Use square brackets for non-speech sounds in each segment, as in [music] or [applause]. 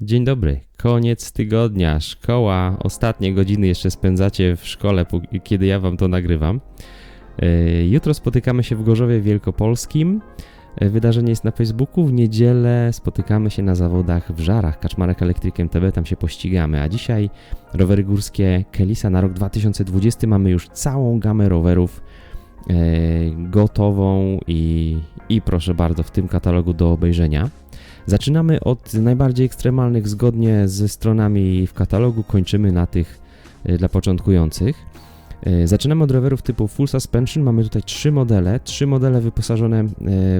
Dzień dobry. Koniec tygodnia. Szkoła. Ostatnie godziny jeszcze spędzacie w szkole, kiedy ja wam to nagrywam. E, Jutro spotykamy się w Gorzowie Wielkopolskim. E, Wydarzenie jest na Facebooku. W niedzielę spotykamy się na zawodach w Żarach. Kaczmarek Electric MTB, tam się pościgamy. A dzisiaj rowery górskie Kelisa na rok 2020. Mamy już całą gamę rowerów e, gotową i, i proszę bardzo, w tym katalogu do obejrzenia. Zaczynamy od najbardziej ekstremalnych zgodnie ze stronami w katalogu, kończymy na tych e, dla początkujących. E, Zaczynamy od rowerów typu Full Suspension. Mamy tutaj trzy modele, trzy modele wyposażone e,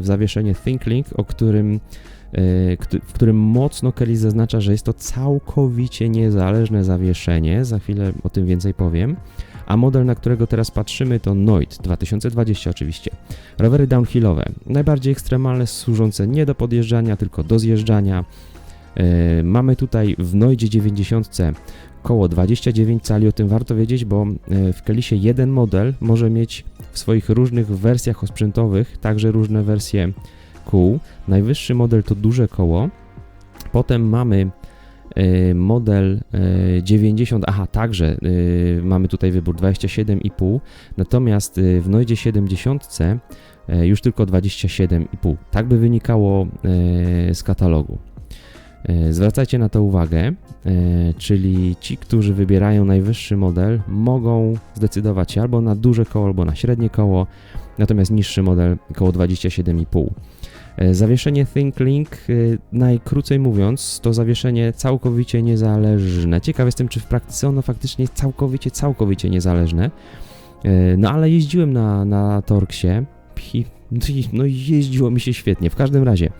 w zawieszenie ThinkLink, o którym, któ- w którym mocno Kelly zaznacza, że jest to całkowicie niezależne zawieszenie. Za chwilę o tym więcej powiem. A model, na którego teraz patrzymy, to Noid 2020 oczywiście. Rowery downhillowe, najbardziej ekstremalne, służące nie do podjeżdżania, tylko do zjeżdżania. E, mamy tutaj w Noidzie 90 koło 29 cali, o tym warto wiedzieć, bo e, w Kelisie jeden model może mieć w swoich różnych wersjach osprzętowych także różne wersje kół. Najwyższy model to duże koło. Potem mamy model e, 90, aha, także e, mamy tutaj wybór 27,5, natomiast w Noidzie 70 e, już tylko 27,5. Tak by wynikało z katalogu. Zwracajcie na to uwagę, czyli ci, którzy wybierają najwyższy model, mogą zdecydować się albo na duże koło, albo na średnie koło, natomiast niższy model koło 27,5. E, Zawieszenie ThinkLink, e, najkrócej mówiąc, to zawieszenie całkowicie niezależne. Ciekaw jestem, czy w praktyce ono faktycznie jest całkowicie, całkowicie niezależne. E, No ale jeździłem na, na Torksie i no i jeździło mi się świetnie. W każdym razie,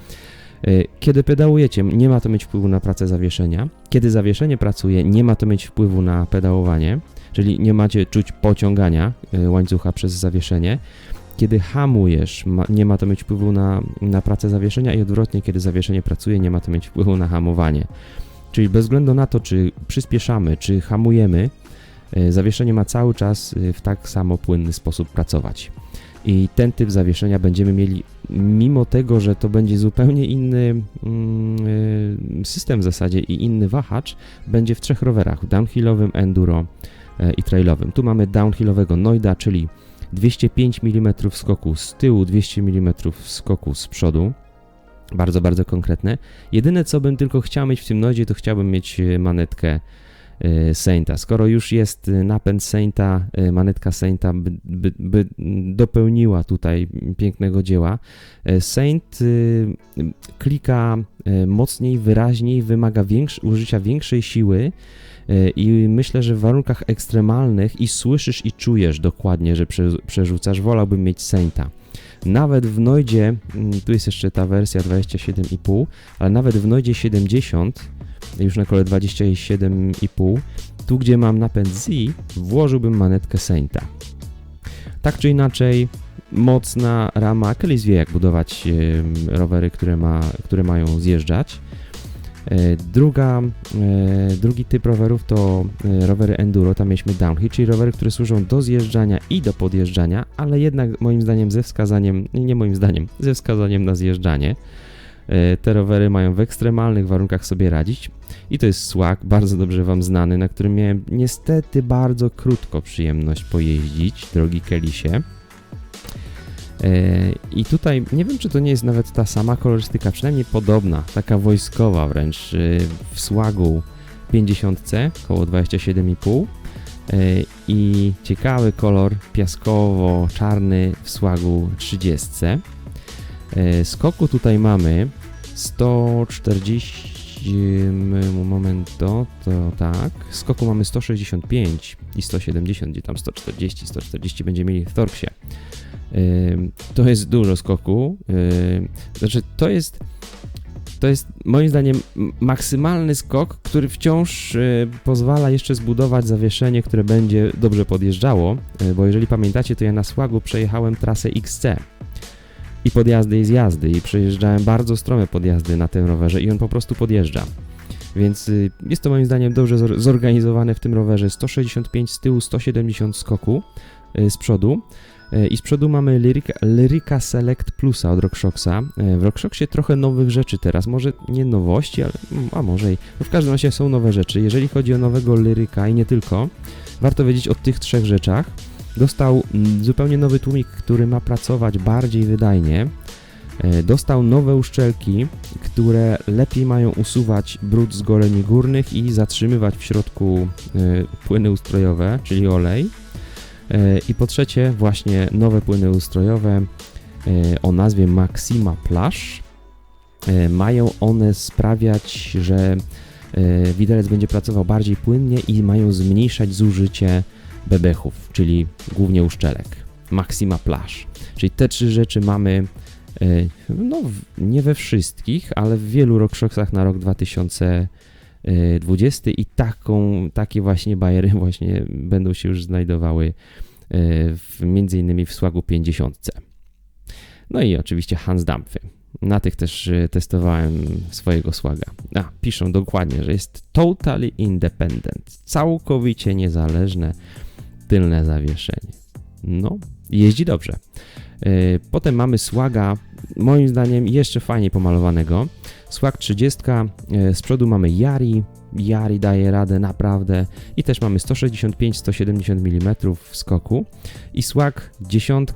kiedy pedałujecie, nie ma to mieć wpływu na pracę zawieszenia. Kiedy zawieszenie pracuje, nie ma to mieć wpływu na pedałowanie, czyli nie macie czuć pociągania łańcucha przez zawieszenie. Kiedy hamujesz, ma, nie ma to mieć wpływu na, na pracę zawieszenia i odwrotnie, kiedy zawieszenie pracuje, nie ma to mieć wpływu na hamowanie. Czyli bez względu na to, czy przyspieszamy, czy hamujemy, e, zawieszenie ma cały czas e, w tak samo płynny sposób pracować. I ten typ zawieszenia będziemy mieli, mimo tego, że to będzie zupełnie inny mm, e, system w zasadzie i inny wahacz, będzie w trzech rowerach: downhillowym, enduro i trailowym. Tu mamy downhillowego Noida, czyli 205 mm skoku z tyłu, 200 mm skoku z przodu. Bardzo, bardzo konkretne. Jedyne, co bym tylko chciał mieć w tym Noidzie, to chciałbym mieć e, manetkę Sainta. Skoro już jest e, napęd Sainta, e, manetka Sainta by, by, by dopełniła tutaj pięknego dzieła. Saint klika mocniej, wyraźniej, wymaga większ, użycia większej siły i myślę, że w warunkach ekstremalnych i słyszysz i czujesz dokładnie, że prze, przerzucasz, wolałbym mieć Sainta. Nawet w Noidzie, mm, tu jest jeszcze ta wersja 27,5, ale nawet w Noidzie 70, już na kole 27,5, tu gdzie mam napęd Z, włożyłbym manetkę Sainta. Tak czy inaczej, mocna rama, Kelly's wie jak budować rowery, które, ma, które mają zjeżdżać. E, Druga, e, drugi typ rowerów to e, rowery enduro, tam mieliśmy downhill, czyli rowery, które służą do zjeżdżania i do podjeżdżania, ale jednak moim zdaniem ze wskazaniem, nie moim zdaniem, ze wskazaniem na zjeżdżanie. E, Te rowery mają w ekstremalnych warunkach sobie radzić i to jest Swag, bardzo dobrze Wam znany, na którym miałem niestety bardzo krótko przyjemność pojeździć, drogi Kelisie. E, I tutaj nie wiem, czy to nie jest nawet ta sama kolorystyka, przynajmniej podobna, taka wojskowa wręcz e, w Swagu 50, koło 27,5 e, i ciekawy kolor piaskowo-czarny w Swagu 30. E, Skoku tutaj mamy 140 mm, moment to, tak. Skoku mamy 165 i 170, gdzie tam 140, 140 będziemy mieli w Torksie. To jest dużo skoku. Znaczy, to jest. To jest moim zdaniem maksymalny skok, który wciąż y, pozwala jeszcze zbudować zawieszenie, które będzie dobrze podjeżdżało, y, bo jeżeli pamiętacie, to ja na Słagu przejechałem trasę XC i podjazdy i zjazdy i przejeżdżałem bardzo strome podjazdy na tym rowerze i on po prostu podjeżdża. Więc y, jest to moim zdaniem dobrze zor- zorganizowane w tym rowerze. 165 z tyłu, 170 skoku y, z przodu. E, I z przodu mamy Lyrica, Lyrica Select Plusa od RockShoxa. W RockShoxie trochę nowych rzeczy teraz, może nie nowości, ale mm, a może i. No w każdym razie są nowe rzeczy. Jeżeli chodzi o nowego Lyrica i nie tylko, warto wiedzieć o tych trzech rzeczach. Dostał mm, zupełnie nowy tłumik, który ma pracować bardziej wydajnie. E, Dostał nowe uszczelki, które lepiej mają usuwać brud z goleni górnych i zatrzymywać w środku e, płyny ustrojowe, czyli olej. E, I po trzecie, właśnie nowe płyny ustrojowe o nazwie Maxima Plush. Mają one sprawiać, że widelec będzie pracował bardziej płynnie i mają zmniejszać zużycie bebechów, czyli głównie uszczelek. Maxima Plush. Czyli te trzy rzeczy mamy e, no, nie we wszystkich, ale w wielu RockShoxach na rok 2020 i taką, takie właśnie bajery [laughs] właśnie będą się już znajdowały e, w, między innymi w Słagu 50. No i oczywiście Hans Dampfy. Na tych też e, testowałem swojego słaga. A, piszą dokładnie, że jest totally independent, całkowicie niezależne tylne zawieszenie. No, jeździ dobrze. E, Potem mamy słaga, moim zdaniem jeszcze fajniej pomalowanego. Słag 30, e, z przodu mamy Yari, Yari daje radę naprawdę i też mamy 165-170 mm w skoku i Swag 10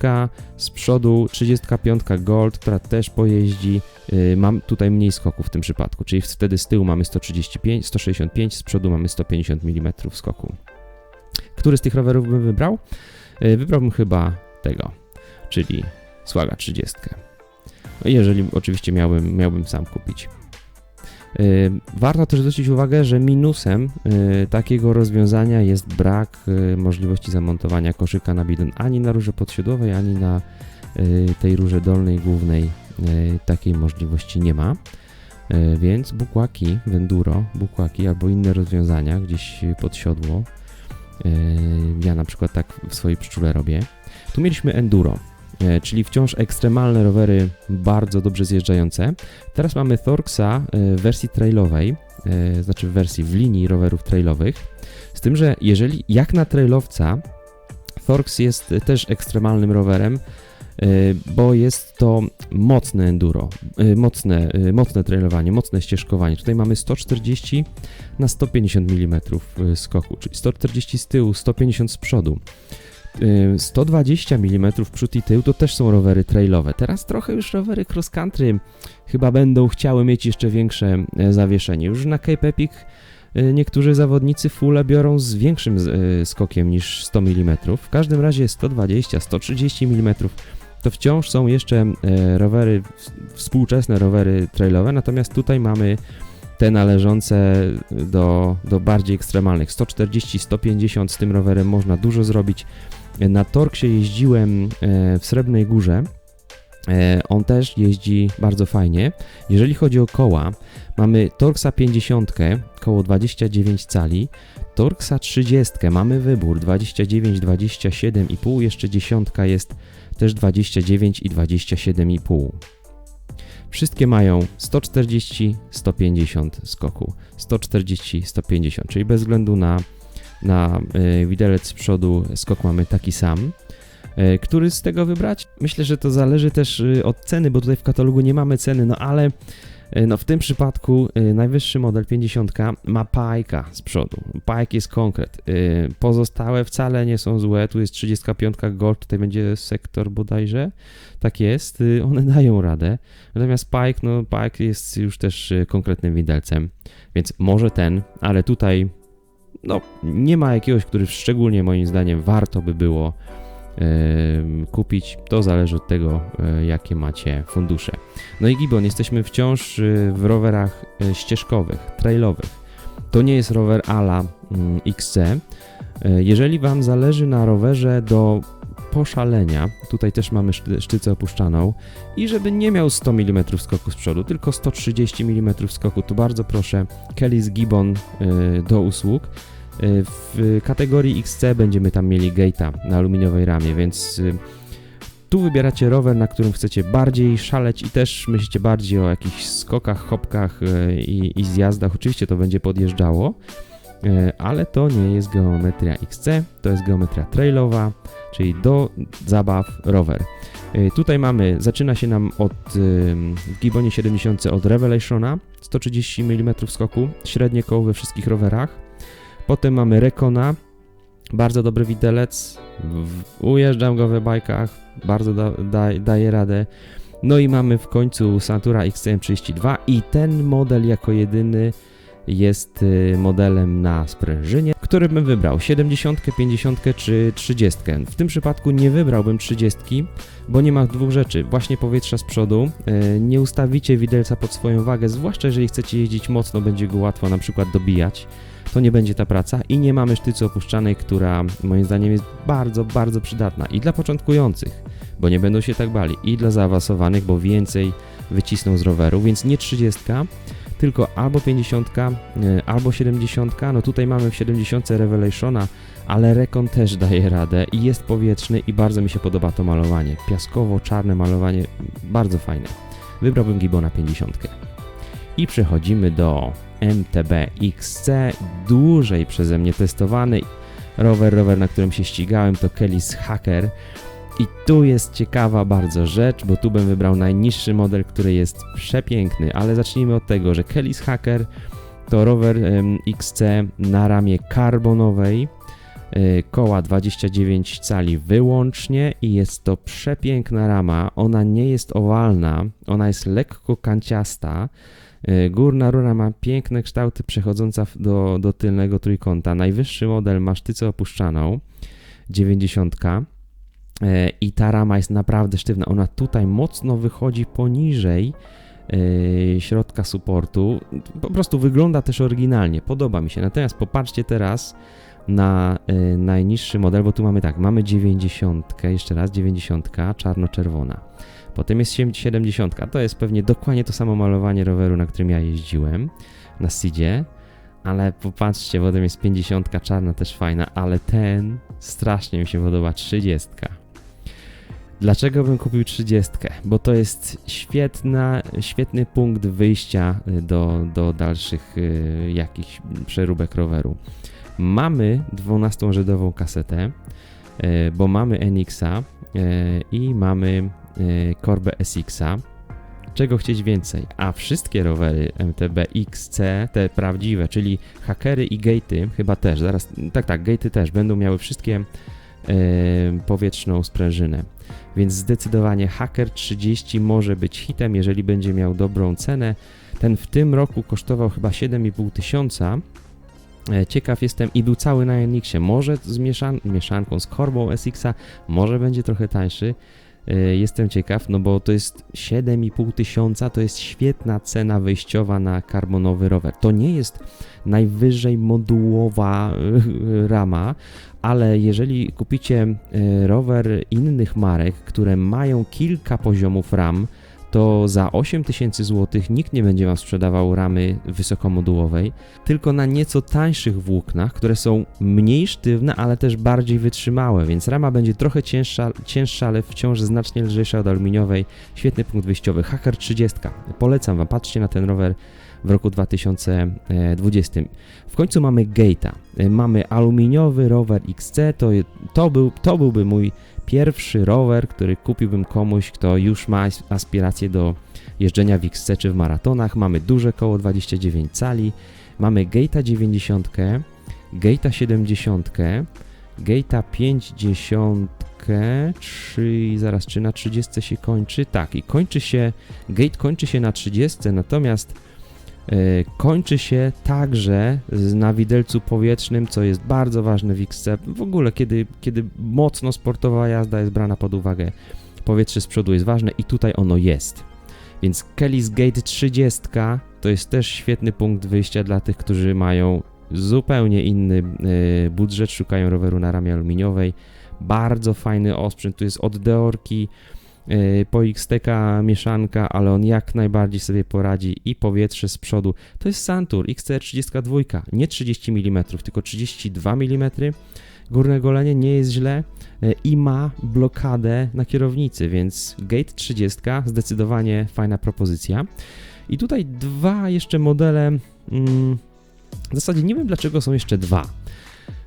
z przodu 35 Gold, która też pojeździ, yy, mam tutaj mniej skoku w tym przypadku, czyli wtedy z tyłu mamy 135, 165, z przodu mamy 150 mm skoku. Który z tych rowerów bym wybrał? Yy, wybrałbym chyba tego, czyli Słaga 30. No, jeżeli oczywiście miałbym, miałbym sam kupić. Yy, Warto też zwrócić uwagę, że minusem yy, takiego rozwiązania jest brak możliwości zamontowania koszyka na bidon ani na rurze podsiodłowej, ani na tej rurze dolnej, głównej. Takiej możliwości nie ma. Więc bukłaki, w enduro, bukłaki albo inne rozwiązania gdzieś pod siodło. Yy, Ja na przykład tak w swojej pszczule robię. Tu mieliśmy enduro, yy, czyli wciąż ekstremalne rowery, bardzo dobrze zjeżdżające. Teraz mamy Thorxa e, w wersji trailowej, e, znaczy w wersji w linii rowerów trailowych. Z tym, że jeżeli jak na trailowca, Thorx jest też ekstremalnym rowerem, e, bo jest to mocne enduro, e, mocne, e, mocne trailowanie, mocne ścieżkowanie. Tutaj mamy 140 na 150 mm skoku, czyli 140 z tyłu, 150 z przodu. Y, 120 mm przód i tył to też są rowery trailowe. Teraz trochę już rowery cross country chyba będą chciały mieć jeszcze większe e, zawieszenie. Już na Cape Epic e, niektórzy zawodnicy fulle biorą z większym e, skokiem niż 100 mm. W każdym razie 120, 130 mm to wciąż są jeszcze e, rowery, współczesne rowery trailowe, natomiast tutaj mamy te należące do, do bardziej ekstremalnych. 140, 150 z tym rowerem można dużo zrobić. Na Torksie jeździłem e, w Srebrnej Górze. E, On też jeździ bardzo fajnie. Jeżeli chodzi o koła, mamy Torxa 50, koło 29 cali, Torxa 30, mamy wybór 29, 27,5, jeszcze dziesiątka jest też 29 i 27,5. Wszystkie mają 140, 150 skoku, 140, 150, czyli bez względu na, na y, widelec z przodu skok mamy taki sam. E, Który z tego wybrać? Myślę, że to zależy też y, od ceny, bo tutaj w katalogu nie mamy ceny, no ale y, no w tym przypadku y, najwyższy model 50 ma pajka z przodu. Pajek jest konkret. Pozostałe wcale nie są złe. Tu jest 35 Gold, tutaj będzie sektor bodajże. Tak jest, y, one [laughs] dają radę. Natomiast Pike, no Pike jest już też y, konkretnym widelcem, więc może ten, ale tutaj no nie ma jakiegoś, który szczególnie moim zdaniem warto by było kupić. To zależy od tego, e, jakie macie fundusze. No i Gibbon, jesteśmy wciąż y, w rowerach e, ścieżkowych, trailowych. To nie jest rower ala mm, XC. E, Jeżeli Wam zależy na rowerze do poszalenia, tutaj też mamy szty- sztycę opuszczaną i żeby nie miał 100 mm skoku z przodu, tylko 130 mm skoku, to bardzo proszę Kelly's Gibbon do usług. Y, W kategorii XC będziemy tam mieli gate'a na aluminiowej ramie, więc y, tu wybieracie rower, na którym chcecie bardziej szaleć i też myślicie bardziej o jakichś skokach, hopkach y, i, i zjazdach. Oczywiście to będzie podjeżdżało. ale to nie jest geometria XC, to jest geometria trailowa, czyli do zabaw rower. Tutaj mamy, zaczyna się nam od w Gibonie 70 od Revelationa, 130 mm skoku, średnie koło we wszystkich rowerach. Potem mamy Recona, bardzo dobry widelec, ujeżdżam go we bajkach, bardzo da, da, daje radę. No i mamy w końcu Santura XCM32 i ten model jako jedyny jest y, modelem na sprężynie, który bym wybrał 70, 50 czy 30. W tym przypadku nie wybrałbym 30, bo nie ma dwóch rzeczy. Właśnie powietrza z przodu, y, nie ustawicie widelca pod swoją wagę, zwłaszcza jeżeli chcecie jeździć mocno, będzie go łatwo na przykład dobijać. To nie będzie ta praca i nie mamy sztycy opuszczanej, która moim zdaniem jest bardzo, bardzo przydatna i dla początkujących, bo nie będą się tak bali, i dla zaawansowanych, bo więcej wycisną z roweru, więc nie 30, tylko albo 50, y, albo 70. No tutaj mamy w 70 Revelationa, ale Recon też daje radę i jest powietrzny i bardzo mi się podoba to malowanie. Piaskowo-czarne malowanie, bardzo fajne. Wybrałbym Gibbona 50. I przechodzimy do MTB XC, dłużej przeze mnie testowany rower, rower, na którym się ścigałem, to Kelly's Hacker. I tu jest ciekawa bardzo rzecz, bo tu bym wybrał najniższy model, który jest przepiękny, ale zacznijmy od tego, że Kelly's Hacker to rower XC na ramię karbonowej, y, koła 29 cali wyłącznie i jest to przepiękna rama. Ona nie jest owalna, ona jest lekko kanciasta. Y, Górna rura ma piękne kształty przechodząca do, do tylnego trójkąta. Najwyższy model ma sztycę opuszczaną, 90. E, I ta rama jest naprawdę sztywna. Ona tutaj mocno wychodzi poniżej e, środka supportu. Po prostu wygląda też oryginalnie. Podoba mi się. Natomiast popatrzcie teraz na najniższy model, bo tu mamy tak, mamy 90, jeszcze raz 90, czarno-czerwona. Potem jest 70, to jest pewnie dokładnie to samo malowanie roweru, na którym ja jeździłem na Sidzie. Ale popatrzcie, potem jest 50 czarna, też fajna, ale ten strasznie mi się podoba 30. Dlaczego bym kupił 30? Bo to jest świetna, świetny punkt wyjścia y, do, do dalszych y, jakichś przeróbek roweru. Mamy 12-Żydową kasetę, y, bo mamy NX-a y, i mamy y, Corbe SX-a. Czego chcieć więcej? A wszystkie rowery MTB XC, te prawdziwe, czyli hakery i gatey, chyba też, zaraz, tak, tak, gatey też będą miały wszystkie e, powietrzną sprężynę. Więc zdecydowanie Hacker 30 może być hitem, jeżeli będzie miał dobrą cenę. Ten w tym roku kosztował chyba 7,5 tysiąca. E, Ciekaw jestem i był cały na Enixie. Może z mieszan mieszanką z korbą SX-a, może będzie trochę tańszy. E, Jestem ciekaw, no bo to jest 7,5 tysiąca, to jest świetna cena wyjściowa na karbonowy rower. To nie jest najwyżej modułowa e, rama, ale jeżeli kupicie e, rower innych marek, które mają kilka poziomów ram, to za 8000 zł nikt nie będzie Wam sprzedawał ramy wysokomodułowej, tylko na nieco tańszych włóknach, które są mniej sztywne, ale też bardziej wytrzymałe, więc rama będzie trochę cięższa, cięższa ale wciąż znacznie lżejsza od aluminiowej. Świetny punkt wyjściowy. Hacker 30. Polecam Wam, patrzcie na ten rower w roku 2020. W końcu mamy Gate'a. E, Mamy aluminiowy rower XC, to, to, był, to byłby mój pierwszy rower, który kupiłbym komuś, kto już ma as- aspiracje do jeżdżenia w XC czy w maratonach. Mamy duże koło 29 cali, mamy Gate'a 90, Gate'a 70, Gate'a 50, czy zaraz, czy na 30 się kończy? Tak, i kończy się, Gate kończy się na 30, natomiast kończy się także na widelcu powietrznym, co jest bardzo ważne w XC. W ogóle, kiedy, kiedy mocno sportowa jazda jest brana pod uwagę, powietrze z przodu jest ważne i tutaj ono jest. Więc Kelly's Gate 30 to jest też świetny punkt wyjścia dla tych, którzy mają zupełnie inny e, budżet, szukają roweru na ramie aluminiowej. Bardzo fajny osprzęt, tu jest od Deorki, e, po XTK mieszanka, ale on jak najbardziej sobie poradzi i powietrze z przodu. To jest Santur XC32, nie 30 mm, tylko 32 mm. Górne golenie nie jest źle e, i ma blokadę na kierownicy, więc Gate 30 zdecydowanie fajna propozycja. I tutaj dwa jeszcze modele mm, W zasadzie nie wiem dlaczego są jeszcze dwa.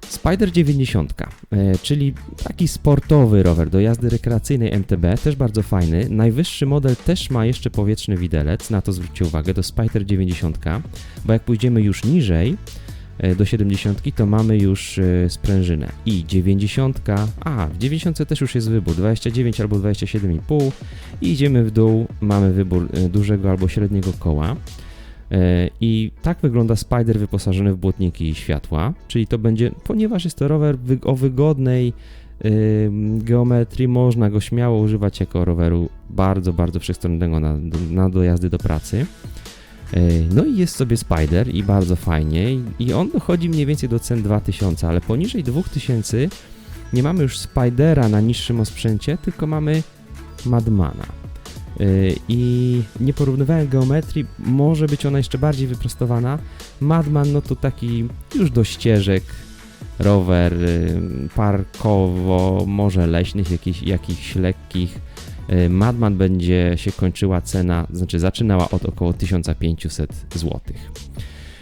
Spider 90, e, czyli taki sportowy rower do jazdy rekreacyjnej MTB, też bardzo fajny. Najwyższy model też ma jeszcze powietrzny widelec, na to zwróćcie uwagę, to Spider 90, bo jak pójdziemy już niżej, e, do 70, to mamy już e, sprężynę. I 90, a w 90 też już jest wybór 29 albo 27,5 i idziemy w dół, mamy wybór dużego albo średniego koła. E, I tak wygląda Spider wyposażony w błotniki i światła, czyli to będzie, ponieważ jest to rower o wygodnej ym, geometrii, można go śmiało używać jako roweru bardzo, bardzo przestronnego na, na dojazdy do pracy. E, No i jest sobie Spider i bardzo fajnie i on dochodzi mniej więcej do cen 2000, ale poniżej 2000 nie mamy już Spidera na niższym osprzęcie, tylko mamy Madmana. Yy, I nie porównywałem geometrii, może być ona jeszcze bardziej wyprostowana. Madman, no to taki już do ścieżek, rower yy, parkowo, może leśnych, jakichś, jakichś lekkich. Yy, Madman będzie się kończyła cena, znaczy zaczynała od około 1500 zł.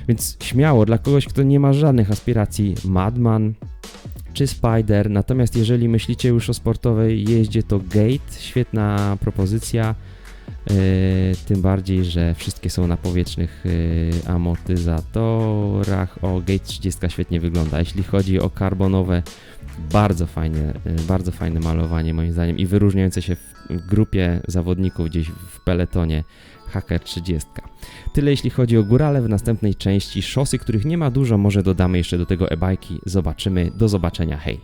Więc śmiało, dla kogoś, kto nie ma żadnych aspiracji, Madman czy Spider. Natomiast jeżeli myślicie już o sportowej jeździe, to Gate, świetna propozycja. Yy, tym bardziej, że wszystkie są na powietrznych yy, amortyzatorach. O, Gate 30 świetnie wygląda. Jeśli chodzi o karbonowe, bardzo fajne, yy, bardzo fajne malowanie moim zdaniem i wyróżniające się w, w grupie zawodników gdzieś w peletonie Hacker 30. Tyle jeśli chodzi o górale w następnej części szosy, których nie ma dużo, może dodamy jeszcze do tego e-bajki. Zobaczymy. Do zobaczenia. Hej!